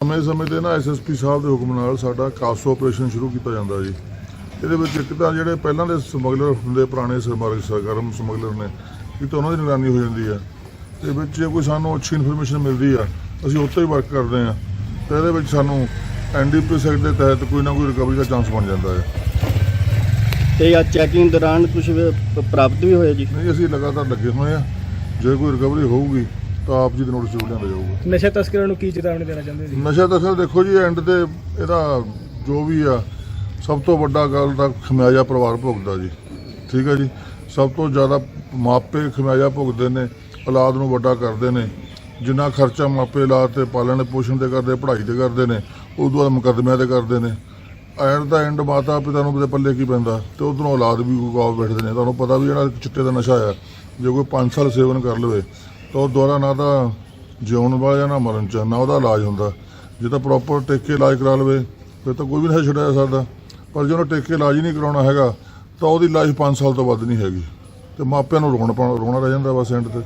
ਸਮੇਂ ਸਮੇਂ ਤੇ ਨਾ ਐਸਐਸਪੀ ਸਾਹਿਬ ਦੇ ਹੁਕਮ ਨਾਲ ਸਾਡਾ ਕਾਸੋ ਆਪਰੇਸ਼ਨ ਸ਼ੁਰੂ ਕੀਤਾ ਜਾਂਦਾ ਜੀ। ਇਹਦੇ ਵਿੱਚ ਇੱਕ ਤਾਂ ਜਿਹੜੇ ਪਹਿਲਾਂ ਦੇ ਸਮਗਲਰ ਹੁੰਦੇ, ਪੁਰਾਣੇ ਸਰਮਾਰਗ ਸਰਗਰਮ ਸਮਗਲਰ ਨੇ ਇੱਕ ਤਾਂ ਉਹਨਾਂ ਦੀ ਨਿਗਰਾਨੀ ਹੋ ਜਾਂਦੀ ਆ। ਤੇ ਵਿੱਚ ਜੇ ਕੋਈ ਸਾਨੂੰ ਅੱਛੀ ਇਨਫੋਰਮੇਸ਼ਨ ਮਿਲਦੀ ਆ ਅਸੀਂ ਉੱਤੇ ਹੀ ਵਰਕ ਕਰਦੇ ਆ। ਤੇ ਇਹਦੇ ਵਿੱਚ ਸਾਨੂੰ ਐਨਡੀਪੀ ਸੈਕਟ ਦੇ ਤਹਿਤ ਕੋਈ ਨਾ ਕੋਈ ਰਿਕਵਰੀ ਦਾ ਚਾਂਸ ਬਣ ਜਾਂਦਾ ਹੈ ਤੇ ਆ ਚੈਕਿੰਗ ਦੌਰਾਨ ਕੁਝ ਪ੍ਰਾਪਤ ਵੀ ਹੋਇਆ ਜੀ? ਨਹੀਂ ਅਸੀਂ ਲਗਾਤਾਰ ਲੱਗੇ ਹੋਏ ਆ। ਜੇ ਕੋਈ ਰਿਕਵਰੀ ਹੋਊਗੀ ਤਾਂ ਆਪ ਜੀ ਦੇ ਨੋਟਿਸ ਜ਼ਰੂਰ ਲਿਆਂਦਾ ਜਾਊਗਾ। ਨਸ਼ਾ ਤਸਕਰਾਂ ਨੂੰ ਕੀ ਚੇਤਾਵਨੀ ਦੇਣਾ ਚਾਹੁੰਦੇ ਜੀ? ਨਸ਼ਾ ਦਸਲ ਦੇਖੋ ਜੀ ਐਂਡ ਤੇ ਇਹਦਾ ਜੋ ਵੀ ਆ ਸਭ ਤੋਂ ਵੱਡਾ ਗੱਲ ਦਾ ਖਮਿਆਜਾ ਪਰਿਵਾਰ ਭੁਗਤਦਾ ਜੀ। ਠੀਕ ਹੈ ਜੀ? ਸਭ ਤੋਂ ਜ਼ਿਆਦਾ ਮਾਪੇ ਖਮਿਆਜਾ ਭੁਗਤਦੇ ਨੇ, ਔਲਾਦ ਨੂੰ ਵੱਡਾ ਕਰਦੇ ਨੇ। ਜਿੰਨਾ ਖਰਚਾ ਮਾਪੇ ਲਾ ਤੇ ਪਾਲਣ ਪੋਸ਼ਣ ਤੇ ਕਰਦੇ, ਪੜ੍ਹਾਈ ਤੇ ਕਰਦੇ ਨੇ ਉਦੋਂ ਬਾਅਦ ਮੁਕੱਦਮਿਆਂ ਤੇ ਕਰਦੇ ਨੇ। ਐਂਡ ਦਾ ਐਂਡ ਮਾਤਾ ਪਿਤਾ ਨੂੰ ਕਿਤੇ ਪੱਲੇ ਕੀ ਪੈਂਦਾ? ਤੇ ਉਧਰੋਂ ਔਲਾਦ ਵੀ ਗਵਾ ਬੈਠਦੇ ਨੇ। ਤੁਹਾਨੂੰ ਪਤਾ ਵੀ ਜਿਹੜਾ ਚਿੱਟੇ ਦਾ ਨਸ਼ਾ ਆ, ਜੇ ਕੋਈ 5 ਸਾਲ ਸੇਵਨ ਕਰ ਲਵੇ, ਤਾਂ ਉਹ ਦੁਆਰਾ ਨਾ ਤਾਂ ਜਿਉਣ ਵਾਲਾ ਨਾ ਮਰਨ ਚ ਨਾ ਉਹਦਾ ਇਲਾਜ ਹੁੰਦਾ। ਜੇ ਤਾਂ ਪ੍ਰੋਪਰ ਟੇਕੇ ਇਲਾਜ ਕਰਾ ਲਵੇ, ਫਿਰ ਤਾਂ ਕੋਈ ਵੀ ਨਸ਼ਾ ਛੁਡਾਇਆ ਸਕਦਾ। ਪਰ ਜੇ ਉਹਨੂੰ ਟੇਕੇ ਇਲਾਜ ਹੀ ਨਹੀਂ ਕਰਾਉਣਾ ਹੈਗਾ ਤਾਂ ਉਹਦੀ ਲਾਈਫ 5 ਸਾਲ ਤੋਂ ਵੱਧ ਨਹੀਂ ਹੈਗੀ। ਤੇ ਮਾਪਿਆਂ ਨੂੰ ਰੋਣ ਪਾਉਣਾ ਰੋਣਾ ਰਹਿ ਜਾਂਦਾ ਬਸ ਐਂਡ ਤੇ।